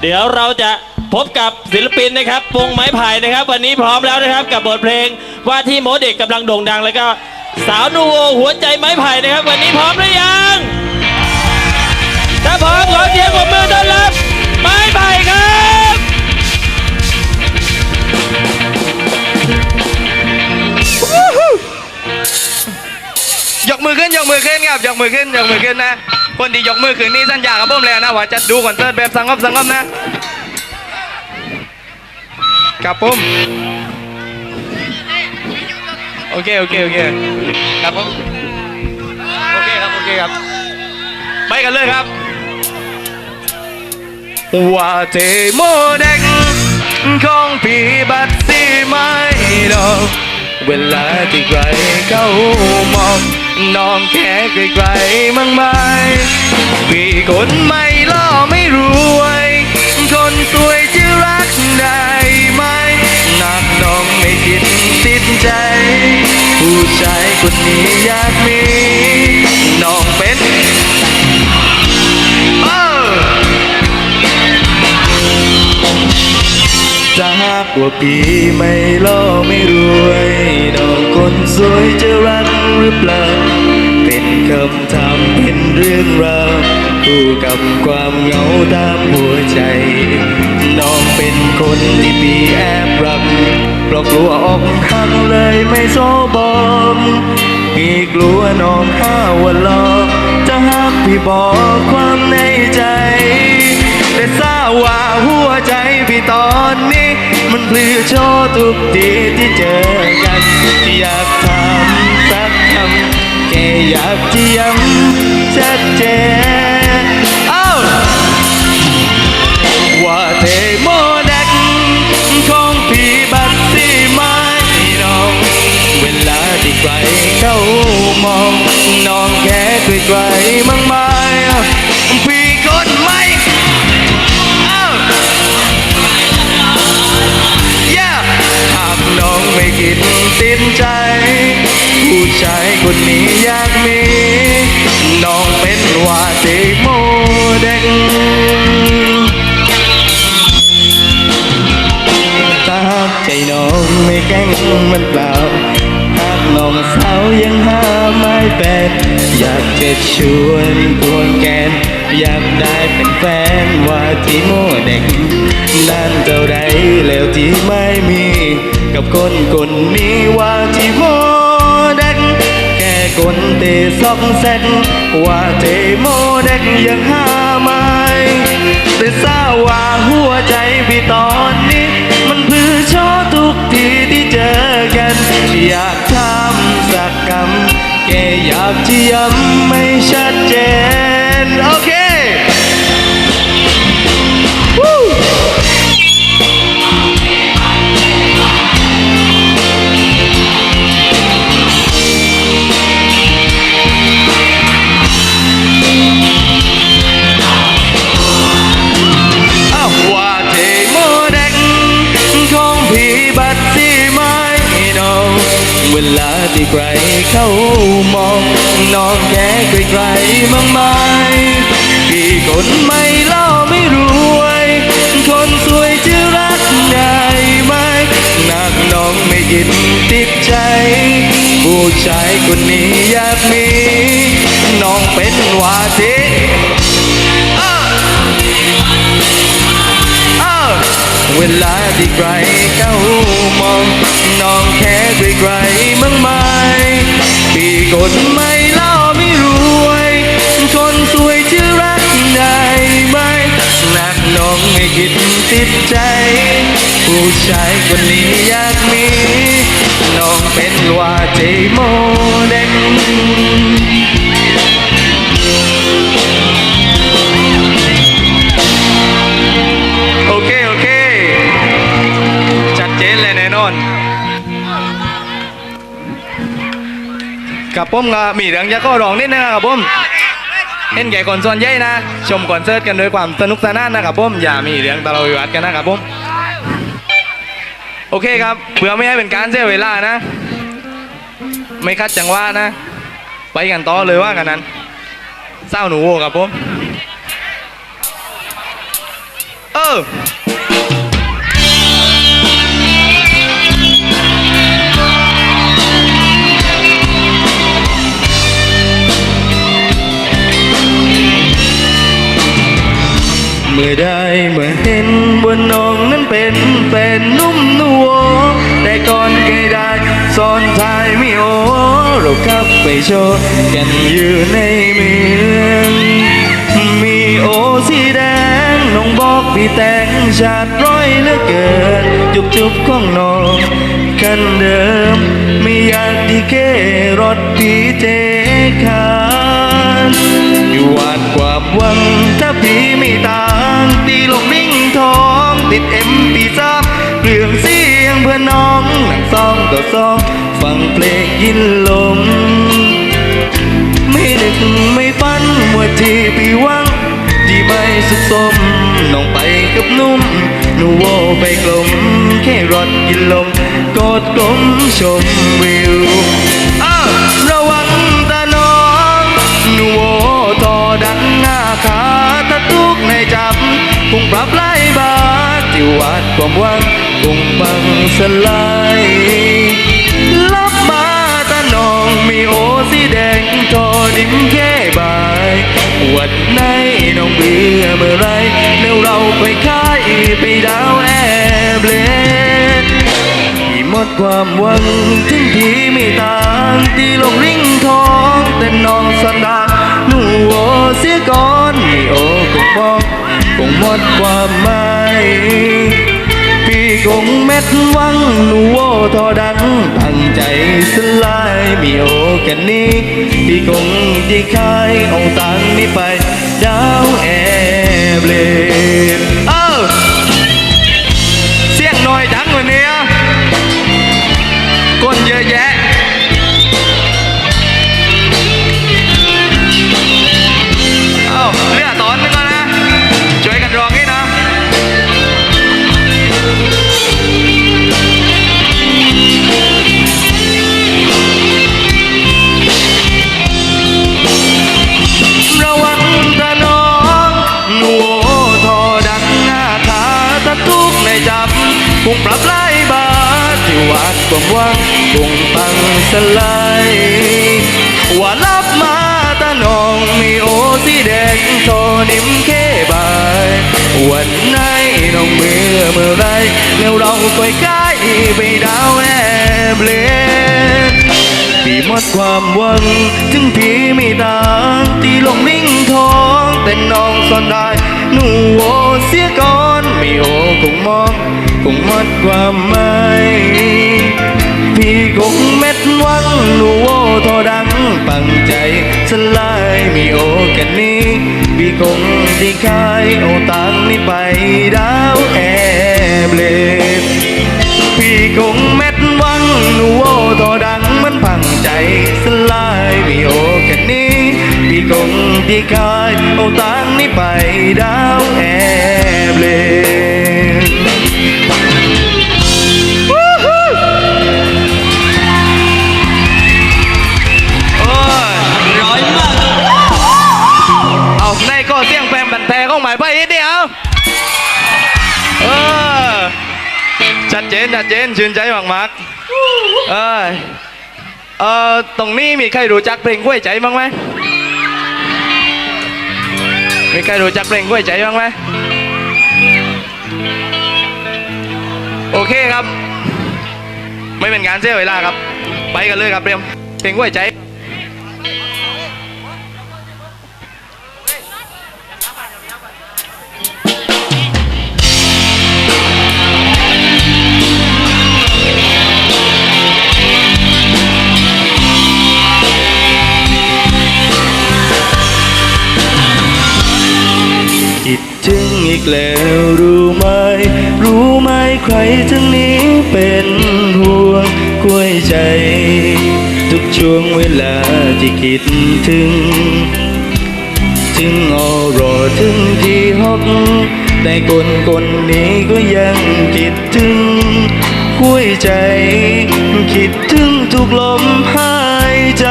เดี๋ยวเราจะพบกับศิลปินนะครับวงไม้ไผ่นะครับ วันนี้พร้อมแล้วนะครับกับบทเพลงว่าที่โมเด็กกำลังโด่งดังแล้วก็สาวนูโวหัวใจไม้ไผ่นะครับ วันนี้พร้อมหรือยังถ้าพร้อมขอเสียงปรบมือต้อนรับไม้ไผ่ครับยกมือขึ้นยกมือขึ้นครับยกมือขึ้นยกมือขึ้นนะ คนที่ยกมือขึ้นนี่สัญญากับผมแล้วนะว่าจะดูคอนเสิร์ตแบบสงบสงบนะ ครับผมโอเคโอเคโอเคครับผมโอเคครับโอเคครับ ไปกันเลยครับว่าเทโมเด็กของพี่บัตรสีไม่ดอก เวลาที่ใครเขามองน้องแค่ไกลๆมั่งไหมพี่คนไม่ล่อไม่รวย คนสวยจะรักได้ไหมนักน้องไม่คิดติดใจ ผู้ชายคนนี้อยากมี ถ้าหากว่าพี่ไม่ล่อไม่รวยน้องคนสวยจะรักหรือเปล่า เป็นคำถามเป็นเรื่องราวคู่กับความเหงาตามหัวใจ น้องเป็นคนที่พี่แอบรักเพราะกลัวออกหักเลยไม่โซบอกพี่กลัวน้องห้าวันหลอกจะหักพี่บอกความในใจ แต่ทราบว่าหัวใจพี่ตอนนี้ คือโชว์ทุกทีที่เจอกัน อยากทำสักคำแค่อยากจะย้ำชัดเจนเอ้าว่าเทโมเด็กของพี่บัตรีไม้น้อง เวลาที่ใครเข้ามอง น้องแค่ไกลมั่งไหมพี่คนไม่ิดติดใจ ผู้ชายคนนี้อยากมีน้องเป็นว่าเด็กโมเด็กถ้าหากใจน้องไม่แกล้งมันเปล่า น้องสาวยังหาไม่เป็นอยากจะชวนควงแกน อยากได้เป็นแฟนว่าที่โมเด็กนานเท่าไรแล้วที่ไม่มี กับคนคนนี้ว่าที่โมเด็กแค่คนเตะซอกเซนว่าเทโมเด็กยังหาไม่แต่ทราบว่าหัวใจพี่ตอนนี้ มันพลือชว์ทุกทีที่เจอกันอยาก ที่ย้ำไม่ชัดเจน โอเค แค่ไกมั่งไหมพี่คนไม่ล่อไม่รวย คนสวยจะรักได้ไหมนักน้องไม่ยินติดใจ ผู้ชายคนนี้อยากมีน้องเป็นวาทีเวลาที่ใครเข้ามองน้องแค่ไกลๆมั่งไหมพี่คนไม่เล่า ติดใจ ผู้ชายคนนี้อยากมีน้องเป็นว่าเจโมเด็กโอเค โอเค ชัดเจนเลยแน่นอนกับผมก็มีเรื่องจะก็ร้องนิดนึงนะครับผม เห็นแก่คนส่วนใหญ่นะ ชมคอนเสิร์ตกันด้วยความสนุกสนานนะครับผมอย่ามีเรื่องตะเลาวิวัดกันนะครับผมโอเคครับเพื่อไม่ให้เป็นการเสียเวลานะ ไม่คัดจังหวะนะ ไปกันต่อเลยว่ากันนั้นเศร้าหนูครับผมเออ โชว์กันอยู่ในเมืองมีโอสีแดงน้องบอกพี่แต่งชาติร้อยเหลือเกิน จุบจุบของน้องคันเดิม ไม่อยากดีเกรถพี่เจคานอยู่วาดความหวังถ้าพี่ไม่ต่างตีลงริ่งทองติดเอ็มปีซับเรื่องเสียงเพื่อนน้องหนังซองต่อซองฟังเพลงยินลม นึกไม่ฝันว่าที่พี่หวัง ที่ไม่สุดสมน้องไปกับนุ่มหนูโวไปกลม แค่รถกินลมกอดกลมชมวิวอ้าระวังตาน้องหนูโวทอดังหน้าขาถ้าทุกในจับคงปรับไล่บาที่วัดความหวังคงบังสลาย วันไหนน้องเบื่อเมื่อไรแล้วเราไปค่ายไปดาวแอบเลนที่หมดความหวังถึงพี่ไม่ต่างที่ลงริ่งทองแต่น้องสันดาหนูโอเสียก่อนมีโอคงบอกคงหมดความหมาย พี่คงเม็ดหวังหนูโวทอดังตั้งใจสลายมีโอกันนี้พี่คงที่คายเอาตังนี้ไปดาวแอบเล วัดความหวังคงปังสลายว่ารับมาตาน้องมีโอสีแดงทอนิ่มแค่บายวันไหนน้องเมื่อเมื่อไรแล้วเราไปใกล้ไปดาวแอบเล่นพี่หมดความหวังถึงพี่ไม่ตางที่ลงนิ่งทองแต่น้องซ่อนได้ หนูโอเสียก่อนไม่โอคงมองคงหมดความหมายพี่คงเม็ดหวังหนูโอทอดังปังใจสลายไม่โอกันนี้พี่คงที่คายเอาตังนี้ไปดาวแอบเลนพี่คงเม็ดหวังหนูโอทอดังมันพังใจสลายไมีโอแค่นี้พี่ คงที่คายเอาตังค์นี้ไปดาวแอบเลยวู้ฮู้โอ้ยร้อยมากเอาในก็เสียงแฟมบันแทของหมายไปอีกเดียวเออชัดเจนชัดเจนชื่นใจมากมากๆเออเออตรงนี้มีใครรู้จักเพลงกล้วยใจบ้างไหม มีใครรู้จักเพลงกล้วยใจบ้างไหมโอเคครับ ไม่เป็นการเสียเวลาครับ ไปกันเลยครับเรียมเพลงกล้วยใจ ถึงอีกแล้วรู้ไหม รู้ไหมใครทั้งนี้เป็นห่วงกล้วยใจ ทุกช่วงเวลาที่คิดถึง ถึงอรอถึงที่ฮอกแต่คนคนนี้ก็ยังคิดถึงหัวใจ คิดถึงทุกลมหายใจ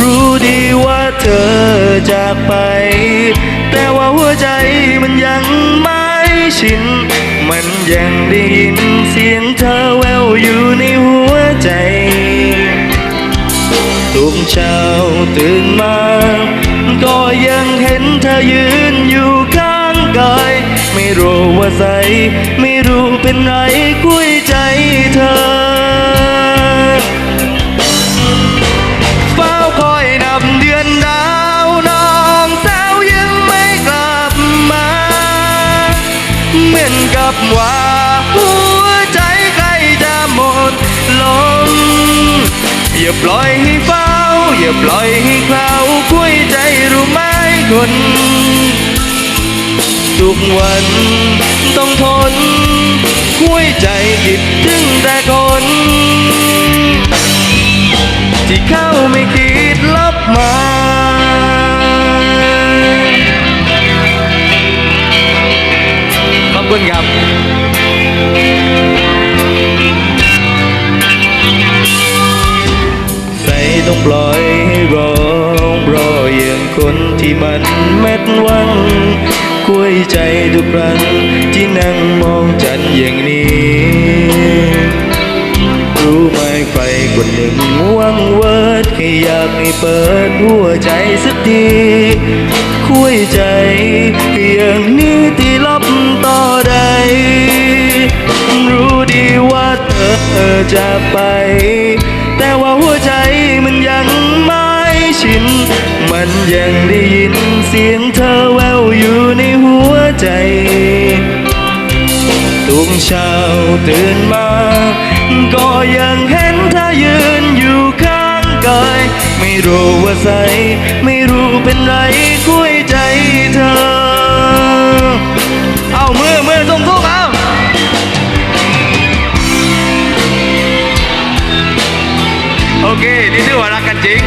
รู้ดีว่าเธอจากไป แต่ว่าหัวใจมันยังไม่ชิน มันยังได้ยินเสียงเธอแววอยู่ในหัวใจ ทุกเช้าตื่นมา ก็ยังเห็นเธอยืนอยู่ข้างกาย ไม่รู้ว่าใส ไม่รู้เป็นไรกุย น ทุกวันต้องทนคุยใจกิดถึง เม็ดหวังคุยใจทุกครั้งที่นั่งมองจันอย่างนี้ รู้ไหมใครคนหนึ่งวังเวิร์ดแค่อยากให้เปิดหัวใจสักทีคุยใจอย่างนี้ที่ลับต่อใด รู้ดีว่าเธอจะไป แต่ว่าหัวใจมันยังไม่ชิน มันยังได้ยิน สียงเธอแววอยู่ในหัวใจทุกเช้าตื่นมา ก็ยังเห็นเธอยืนอยู่ข้างกาย ไม่รู้ว่าใส ไม่รู้เป็นไรคุยใจเธอ เอามือมือส่งทุกเอาโอเค นี่ถือว่ารักกันจริง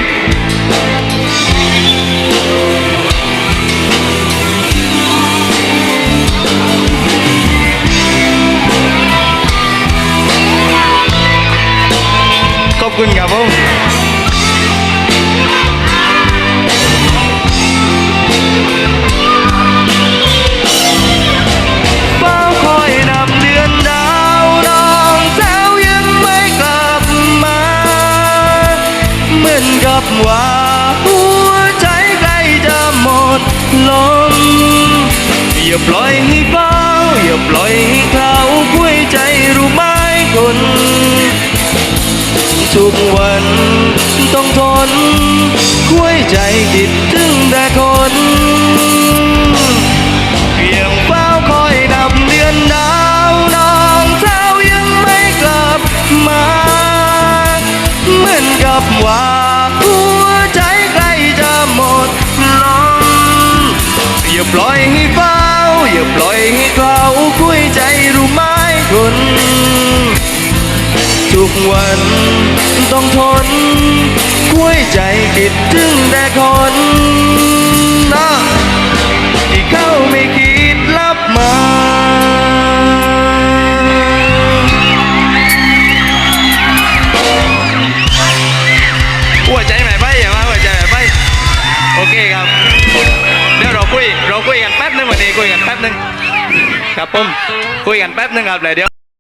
ว่าหัวใจใกล้จะหมดลม อย่าปล่อยให้เฝ้าอย่าปล่อยให้เขาคุยใจรู้ไหมคนทุกวันต้องทนคุยใจคิดถึง ทุกวันต้องทนคุยใจคิดถึงแต่คนนะที่เขาไม่คิดรับมาหัวใจไหมไปอย่ามาหัวใจไหมไปโอเคครับเดี๋ยวเราคุยเราคุยกันแป๊บนึงวันนี้คุยกันแป๊บนึงครับผมคุยกันแป๊บนึงครับเลยเดี๋ยว